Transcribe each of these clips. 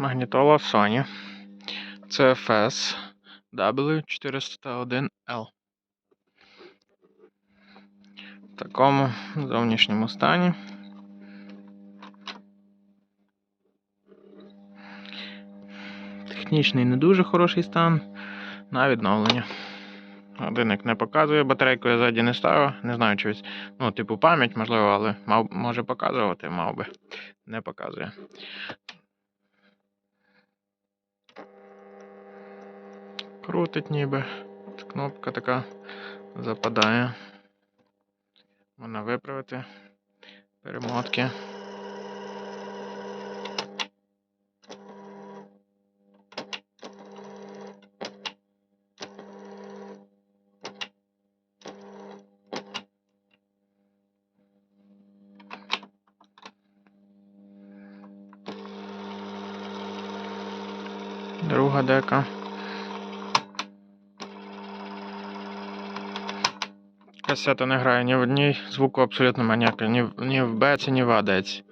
магнітола Sony CFS W401L. В такому зовнішньому стані. Технічний не дуже хороший стан на відновлення. Годинник не показує, батарейку я ззаді не ставив. Не знаю, чи чогось. Ну, типу пам'ять, можливо, але мав, може показувати, мав би. Не показує. Крутить ніби. Кнопка така западає. Можна виправити перемотки. Друга дека. Касета не грає ні в одній, звуку абсолютно немає ніякого, ні, ні в беці, ні в адеці.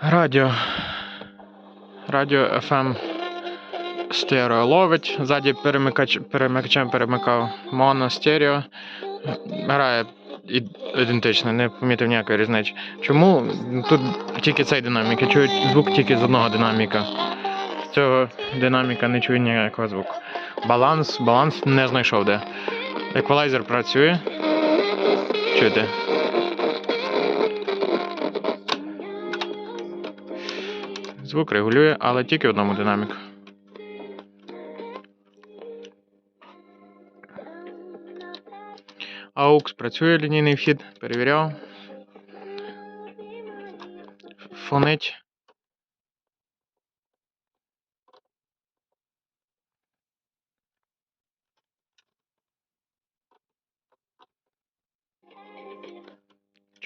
Радіо. Радіо FM стерео ловить. Ззаді перемикач, перемикачем перемикав моно, стерео. Грає ідентично, не помітив ніякої різниці. Чому? Тут тільки цей динамік. Чую звук тільки з одного динаміка. З цього динаміка не чую ніякого звуку. Баланс, баланс не знайшов де. Еквалайзер працює. Чуєте? Звук регулює, але тільки одному динаміку. AUX працює лінійний вхід, перевіряв. Фонить.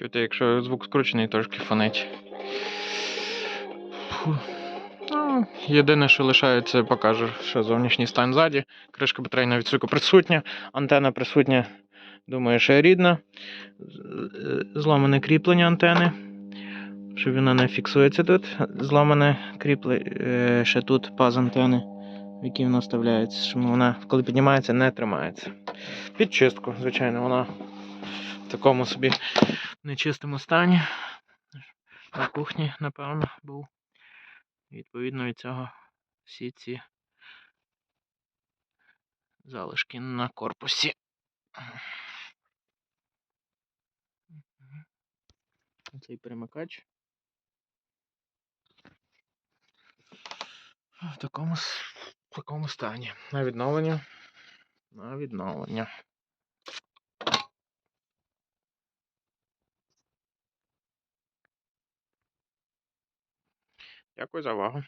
Чути, якщо звук скручений, трошки фонить. Фу. Ну, єдине, що лишається, покажу, що зовнішній стан ззаді. Кришка батарейного відсіку присутня, антенна присутня, думаю, що рідна. З- Зламане кріплення антени. Щоб вона не фіксується тут. Зламане кріплення ще тут паз антени, в якій вона вставляється, щоб вона, коли піднімається, не тримається. Під чистку, звичайно, вона такому собі нечистому стані. На кухні, напевно, був. Відповідно від цього всі ці залишки на корпусі. Цей перемикач. В такому, в такому стані. На відновлення. На відновлення. Дякую за увагу.